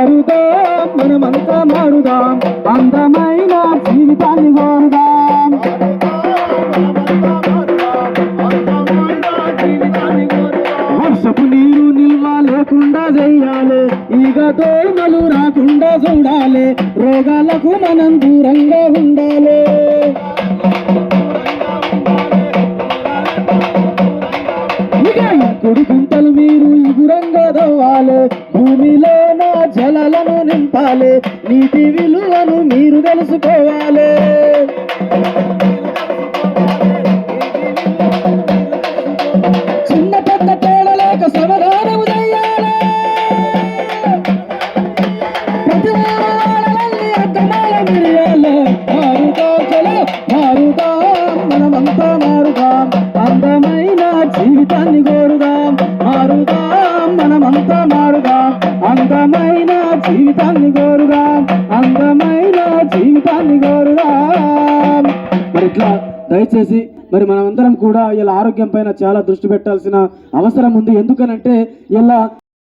మారుదాం మనమంతా మారుదాం అందమైన జీవితాన్ని కోరుదాం. వర్షపు నీరు నిల్వ లేకుండా చెయ్యాలి ఈగ దోమలు రాకుండా చూడాలి రోగాలకు మనం దూరంగా ఉండాలి. ఇక కుడి గుంతలు మీరు ఈ దవ్వాలి జలాలను నింపాలి నీటి విలువను మీరు తెలుసుకోవాలి. చిన్న పెద్ద తేడా లేక సమాధానము చెయ్యాలి ప్రతి అర్థమాల మిరియాలి. మారుతా చలో మారుతా మనమంతా మారుతాం. అందమైన జీవితాన్ని కోరుదాం. అందమైన జీవితాన్ని కోరుదాం అందమైన జీవితాన్ని కోరుదాం. మరి ఇట్లా దయచేసి మరి మనమందరం కూడా ఇలా ఆరోగ్యం పైన చాలా దృష్టి పెట్టాల్సిన అవసరం ఉంది. ఎందుకనంటే ఇలా